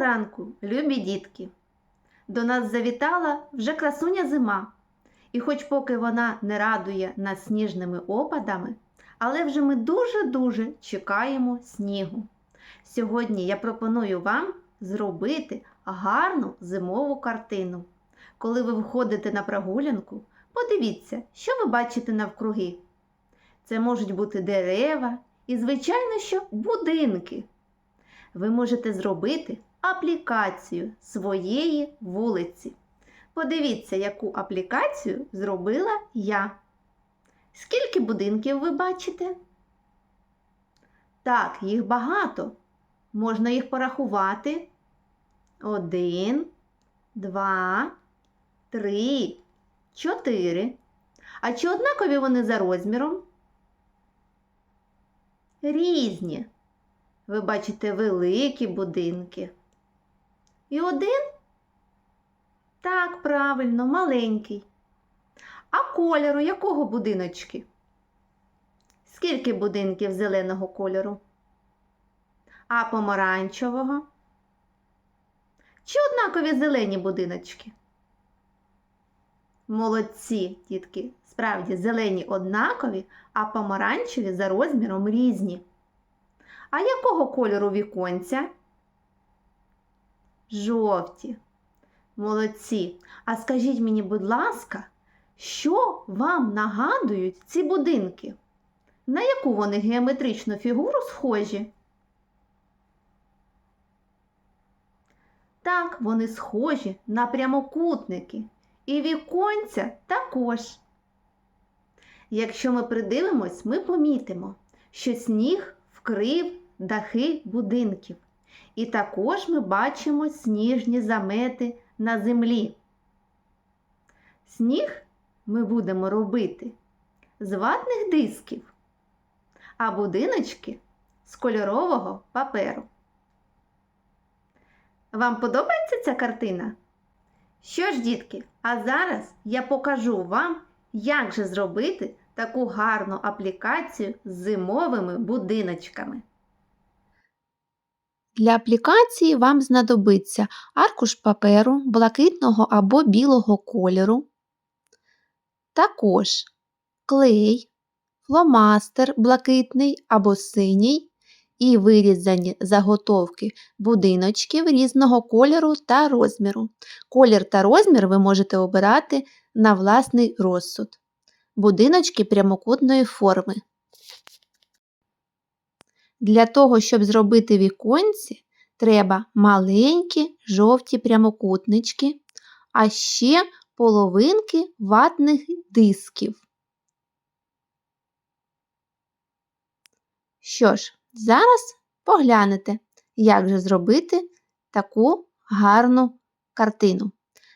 ранку, любі дітки! До нас завітала вже красуня зима. І хоч поки вона не радує нас сніжними опадами, але вже ми дуже-дуже чекаємо снігу. Сьогодні я пропоную вам зробити гарну зимову картину. Коли ви виходите на прогулянку, подивіться, що ви бачите навкруги. Це можуть бути дерева і, звичайно, що будинки. Ви можете зробити аплікацію своєї вулиці. Подивіться, яку аплікацію зробила я. Скільки будинків ви бачите? Так, їх багато. Можна їх порахувати. Один, два, три, чотири. А чи однакові вони за розміром? Різні. Ви бачите великі будинки. І один? Так, правильно, маленький. А кольору якого будиночки? Скільки будинків зеленого кольору? А помаранчевого? Чи однакові зелені будиночки? Молодці, дітки, справді зелені однакові, а помаранчеві за розміром різні. А якого кольору віконця? Жовті. Молодці. А скажіть мені, будь ласка, що вам нагадують ці будинки? На яку вони геометричну фігуру схожі? Так, вони схожі на прямокутники. І віконця також. Якщо ми придивимось, ми помітимо, що сніг вкрив дахи будинків. І також ми бачимо сніжні замети на землі. Сніг ми будемо робити з ватних дисків, а будиночки з кольорового паперу. Вам подобається ця картина? Що ж, дітки, а зараз я покажу вам, як же зробити таку гарну аплікацію з зимовими будиночками. Для аплікації вам знадобиться аркуш паперу блакитного або білого кольору, також клей, фломастер блакитний або синій і вирізані заготовки будиночків різного кольору та розміру. Колір та розмір ви можете обирати на власний розсуд. Будиночки прямокутної форми. Для того, щоб зробити віконці, треба маленькі жовті прямокутнички, а ще половинки ватних дисків. Що ж, зараз поглянете, як же зробити таку гарну картину.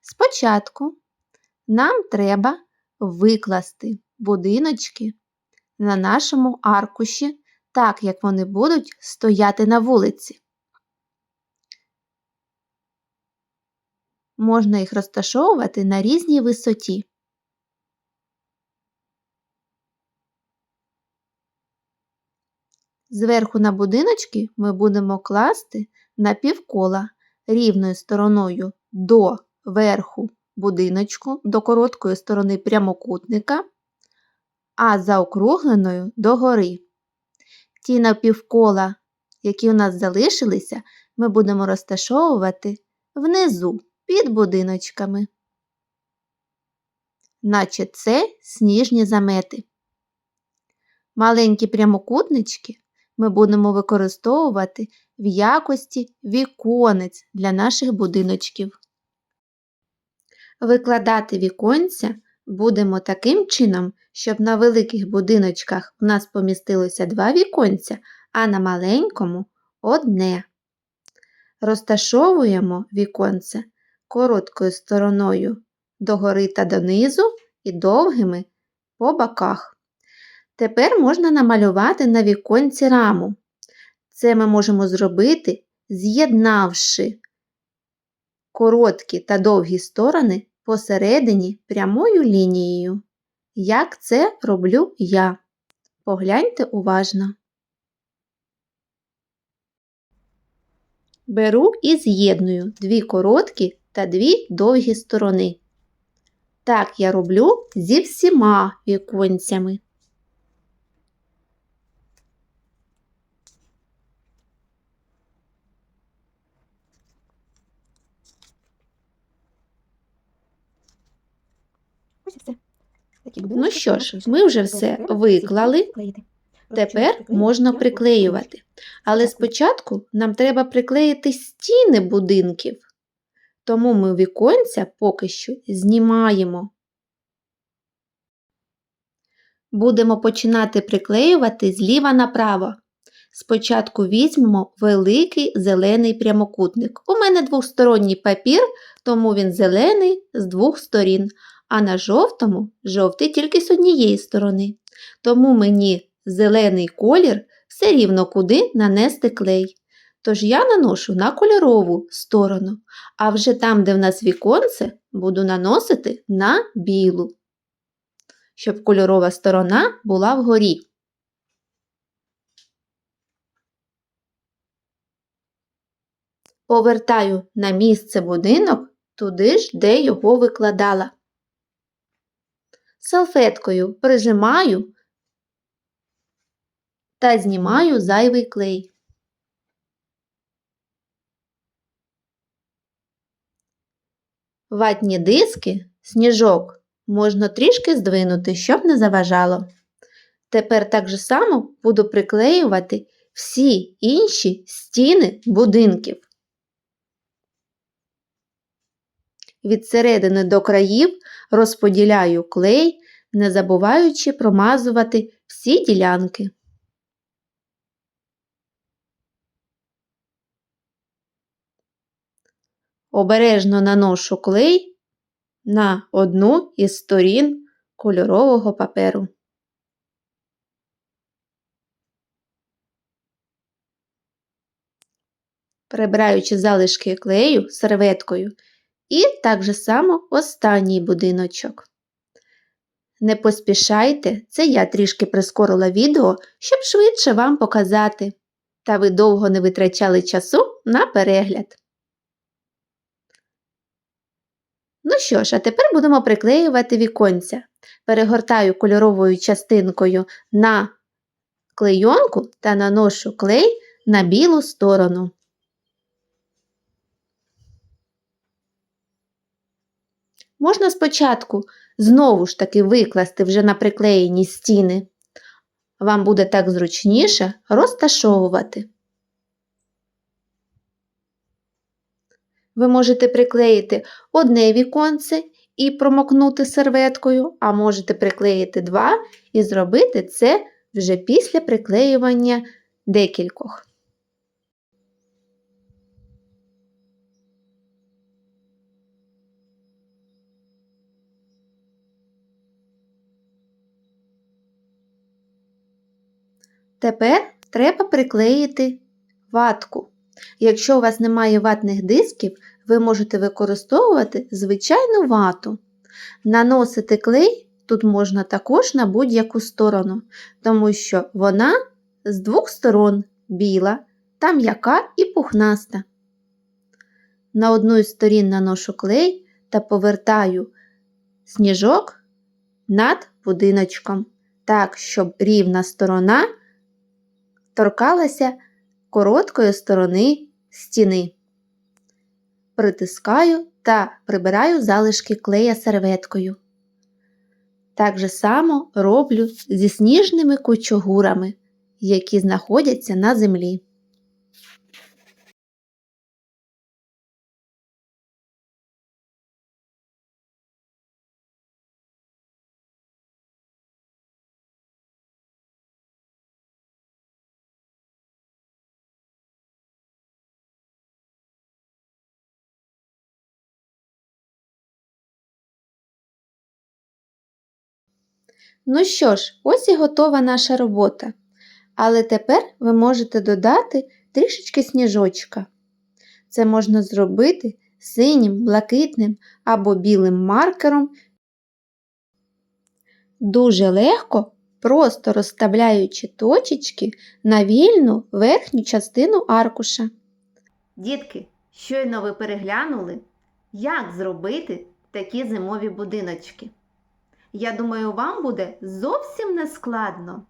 Спочатку нам треба викласти будиночки на нашому аркуші так, як вони будуть стояти на вулиці. Можна їх розташовувати на різній висоті. Зверху на будиночки ми будемо класти напівкола рівною стороною до верху будиночку, до короткої сторони прямокутника, а заокругленою догори. Ті напівкола, які у нас залишилися, ми будемо розташовувати внизу під будиночками, наче це сніжні замети. Маленькі прямокутнички ми будемо використовувати в якості віконець для наших будиночків. Викладати віконця будемо таким чином, щоб на великих будиночках у нас помістилося два віконця, а на маленькому одне. Розташовуємо віконце короткою стороною догори та донизу і довгими по боках. Тепер можна намалювати на віконці раму. Це ми можемо зробити, з'єднавши короткі та довгі сторони посередині прямою лінією. Як це роблю я? Погляньте уважно. Беру і з'єдную дві короткі та дві довгі сторони. Так я роблю зі всіма віконцями. Ось і все. Ну що ж, ми вже все виклали. Тепер можна приклеювати. Приклеювати. Але спочатку нам треба приклеїти стіни будинків. Тому ми віконця поки що знімаємо. Будемо починати приклеювати зліва направо. Спочатку візьмемо великий зелений прямокутник. У мене двосторонній папір, тому він зелений з двох сторін, а на жовтому жовтий тільки з однієї сторони. Тому мені зелений колір все рівно куди нанести клей. Тож я наношу на кольорову сторону, а вже там, де в нас віконце, буду наносити на білу, щоб кольорова сторона була вгорі. Повертаю на місце будинок туди ж, де його викладала. Салфеткою прижимаю та знімаю зайвий клей. Ватні диски, сніжок можна трішки здвинути, щоб не заважало. Тепер так же само буду приклеювати всі інші стіни будинків. Від середини до країв розподіляю клей, не забуваючи промазувати всі ділянки. Обережно наношу клей на одну із сторін кольорового паперу. Прибираючи залишки клею серветкою, і так же само останній будиночок. Не поспішайте, це я трішки прискорила відео, щоб швидше вам показати, та ви довго не витрачали часу на перегляд. Ну що ж, а тепер будемо приклеювати віконця. Перегортаю кольоровою частинкою на клейонку та наношу клей на білу сторону. Можна спочатку знову ж таки викласти вже на приклеєні стіни. Вам буде так зручніше розташовувати. Ви можете приклеїти одне віконце і промокнути серветкою, а можете приклеїти два і зробити це вже після приклеювання декількох. Тепер треба приклеїти ватку. Якщо у вас немає ватних дисків, ви можете використовувати звичайну вату. Наносити клей тут можна також на будь-яку сторону, тому що вона з двох сторон біла та м'яка і пухнаста. На одну із сторін наношу клей та повертаю сніжок над будиночком, так, щоб рівна сторона торкалася короткої сторони стіни. Притискаю та прибираю залишки клея серветкою. Так же само роблю зі сніжними кучугурами, які знаходяться на землі. Ну що ж, ось і готова наша робота. Але тепер ви можете додати трішечки сніжочка. Це можна зробити синім, блакитним або білим маркером. Дуже легко, просто розставляючи точечки на вільну верхню частину аркуша. Дітки, щойно ви переглянули, як зробити такі зимові будиночки. Я думаю, вам буде зовсім не складно.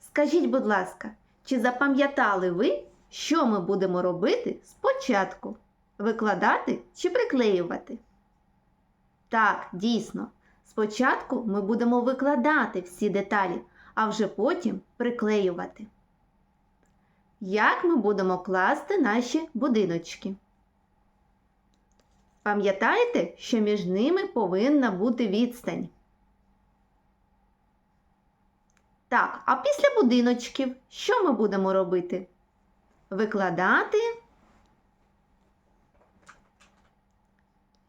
Скажіть, будь ласка, чи запам'ятали ви, що ми будемо робити спочатку? Викладати чи приклеювати? Так, дійсно. Спочатку ми будемо викладати всі деталі, а вже потім приклеювати. Як ми будемо класти наші будиночки? Пам'ятаєте, що між ними повинна бути відстань? Так, а після будиночків що ми будемо робити? Викладати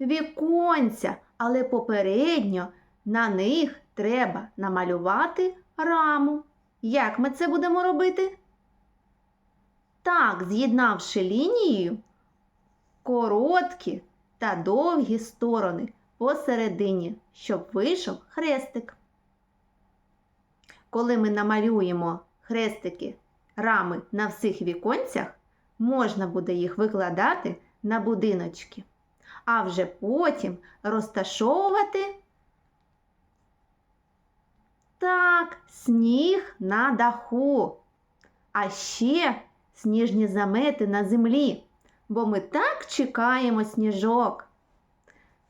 віконця, але попередньо на них треба намалювати раму. Як ми це будемо робити? Так, з'єднавши лінією короткі та довгі сторони посередині, щоб вийшов хрестик. Коли ми намалюємо хрестики рами на всіх віконцях, можна буде їх викладати на будиночки, а вже потім розташовувати так, сніг на даху, а ще сніжні замети на землі, бо ми так чекаємо сніжок.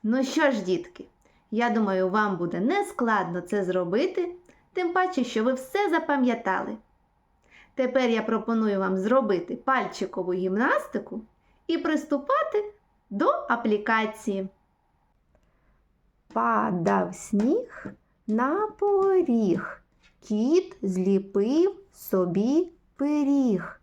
Ну що ж, дітки, я думаю, вам буде нескладно це зробити, тим паче, що ви все запам'ятали. Тепер я пропоную вам зробити пальчикову гімнастику і приступати до аплікації. Падав сніг на поріг. Кіт зліпив собі пиріг.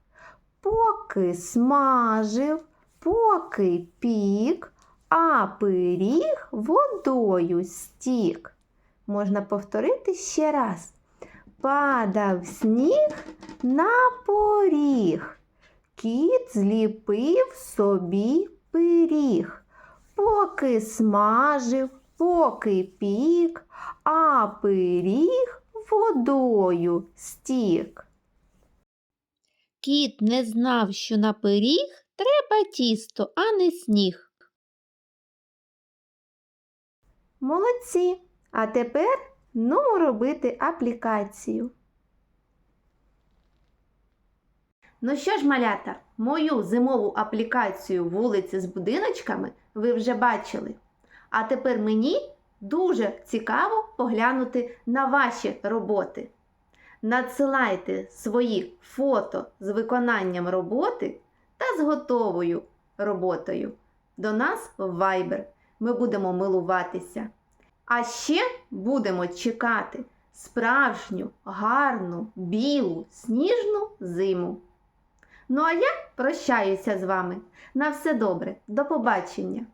Поки смажив, поки пік, а пиріг водою стік. Можна повторити ще раз. Падав сніг на поріг. Кіт зліпив собі пиріг. Поки смажив, поки пік, а пиріг водою стік. Кіт не знав, що на пиріг треба тісто, а не сніг. Молодці! А тепер ну робити аплікацію. Ну що ж, малята, мою зимову аплікацію вулиці з будиночками ви вже бачили. А тепер мені дуже цікаво поглянути на ваші роботи. Надсилайте свої фото з виконанням роботи та з готовою роботою до нас в Viber. Ми будемо милуватися. А ще будемо чекати справжню, гарну, білу, сніжну зиму. Ну а я прощаюся з вами. На все добре, до побачення!